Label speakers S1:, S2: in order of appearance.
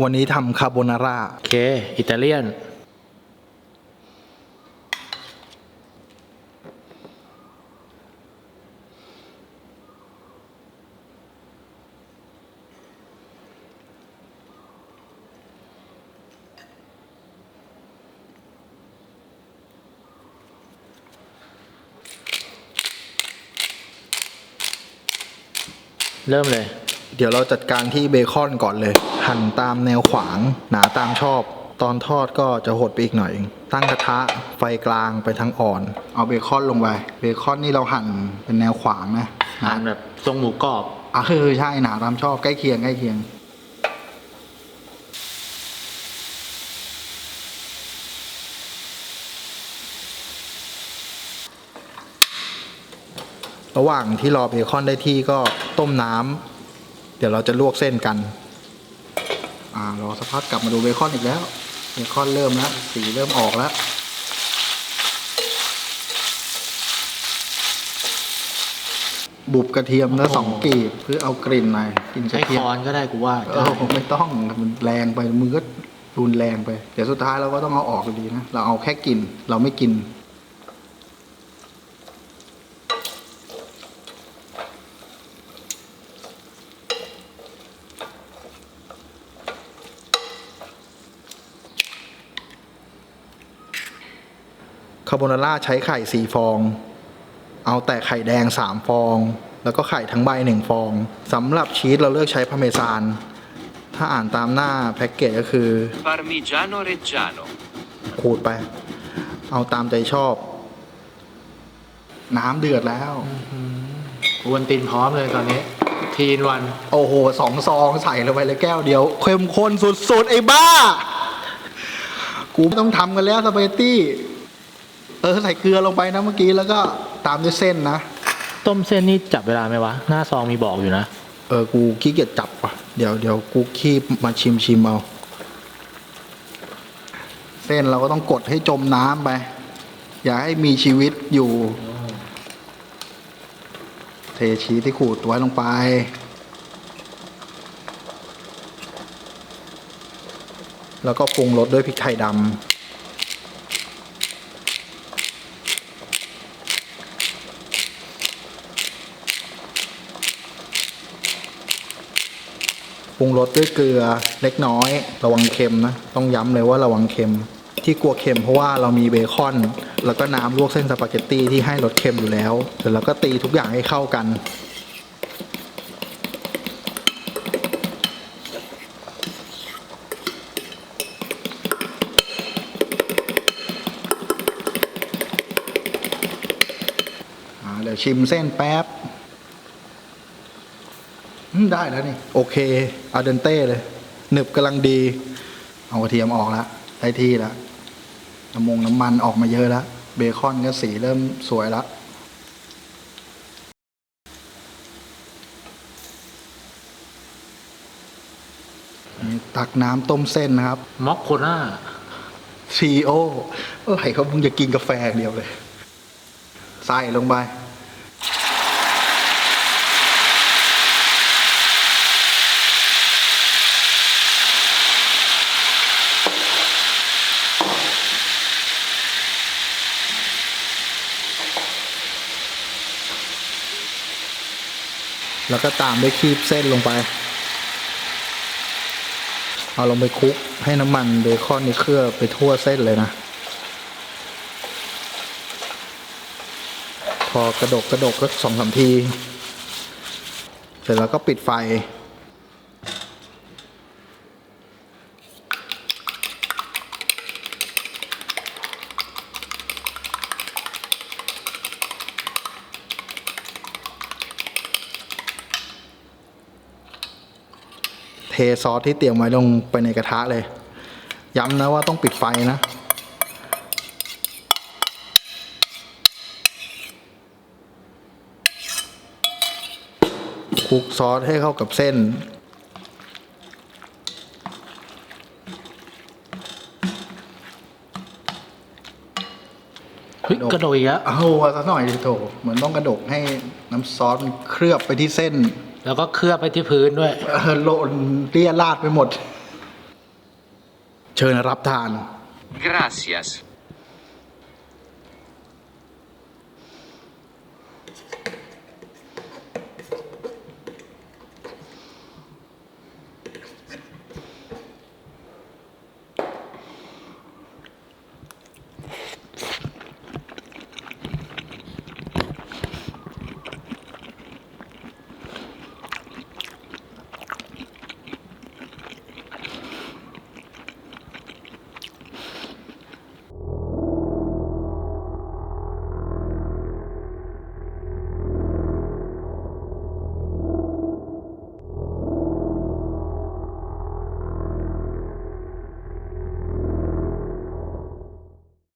S1: วันนี้ทำคาโบนาร่า
S2: โอเค อิตาเลียน เริ่มเลย
S1: เดี๋ยวเราจัดการที่เบคอนก่อนเลย หั่นตามแนวขวาง หนาตามชอบ ตอนทอดก็จะหดไปอีกหน่อย ตั้งกระทะไฟกลางไปทั้งอ่อน เอาเบคอนลงไปเบคอนนี่เราหั่นเป็นแนวขวางนะ
S2: อาหารแบบทรงหมูกรอบ
S1: อะคือใช่หนาตามชอบใกล้เคียงใกล้เคียงระหว่างที่รอเบคอนได้ที่ก็ต้มน้ำ เดี๋ยวเราจะลวกเส้นกันอ่ารอสักพักกลับมาดูเบคอนอีกแล้ว เบคอนเริ่มแล้ว สีเริ่มออกแล้วบุบกระเทียมแล้วสองกลีบเพื่อเอากลิ่นหน่อยกลิ่นก
S2: ใช้
S1: ระเทีย
S2: ค
S1: ม
S2: อนก็ได้กูว่า
S1: เออไม่ต้องมันแรงไปมือก็รุนแรงไป เดี๋ยวสุดท้ายเราก็ต้องเอาออกอยู่ดีนะ เราเอาแค่กินเราไม่กินาโบนาร่าใช้ไข่สี่ฟอง เอาแต่ไข่แดงสามฟอง แล้วก็ไข่ทั้งใบหนึ่งฟองสำหรับชีสเราเลือกใช้พาเมซาน ถ้าอ่านตามหน้าแพ็กเกจก็คือ
S3: Parmigiano Reggiano.
S1: ขูดไป เอาตามใจชอบ น้ำเดือดแล้ว
S2: วันตินพร้อมเลยตอนนี้ ทีนวัน
S1: โอ้โหสองซองใส่ลงไปเลยแก้วเดียวเข้มข้นสุดๆ ไอ้บ้า กูไม่ต้องทำกันแล้วสปาเกตตี้ เออใส่เกลือลงไปนะเมื่อกี้แล้วก็ตามด้วยเส้นนะ
S2: ต้มเส้นนี่จับเวลาไหมวะ หน้าซองมีบอกอยู่นะ
S1: เออกูขี้เกียจจับว่ะเดี๋ยวเดี๋ยวกูคีบมาชิมชิมเอาเส้นเราก็ต้องกดให้จมน้ำไป อย่าให้มีชีวิตอยู่ เทชีสที่ขูดไว้ลงไปแล้วก็ปรุงรสด้วยพริกไทยดำ ปรุงรสด้วยเกลือเล็กน้อย ระวังเค็มนะ ต้องย้ำเลยว่าระวังเค็ม ที่กลัวเค็มเพราะว่าเรามีเบคอน แล้วก็น้ำลวกเส้นสปาเกตตี้ที่ให้รสเค็มอยู่แล้วเสร็จแล้วก็ตีทุกอย่างให้เข้ากันเดี๋ยวชิมเส้นแป๊บ ได้แล้วนี่ โอเคอาเดนเต้เลยหนึบกำลังดี เอากระเทียมออกแล้วได้ที่แล้วน้ำมงน้ำมันออกมาเยอะแล้วเบคอนก็สีเริ่มสวยแล้วนี่ตักน้ำต้มเส้นนะครับ
S2: ม็อกโคน่า
S1: ซีโออะไรเขามึงจะกินกาแฟอย่างเดียวเลย ใส่ลงไป แล้วก็ตามด้วยคีบเส้นลงไป เอาลงไปคลุกให้น้ำมันเบคอนนี่เคลือบไปทั่วเส้นเลยนะ พอกระดกกระดกก็สองสามที เสร็จแล้วก็ปิดไฟ เทซอสที่เตรียมไว้ลงไปในกระทะเลย ย้ำนะว่าต้องปิดไฟนะ คลุกซอสให้เข้ากับเส้น
S2: เฮ้ยกระโดดอีกแล้ว
S1: เอาซะหน่อยดิโถเหมือนต้องกระดกให้น้ำซอสมันเคลือบไปที่เส้น
S2: แล้วก็เคลือบไปที่พื้นด้วย
S1: เออโลนเรียราดไปหมด เชิญรับทาน
S3: Gracias.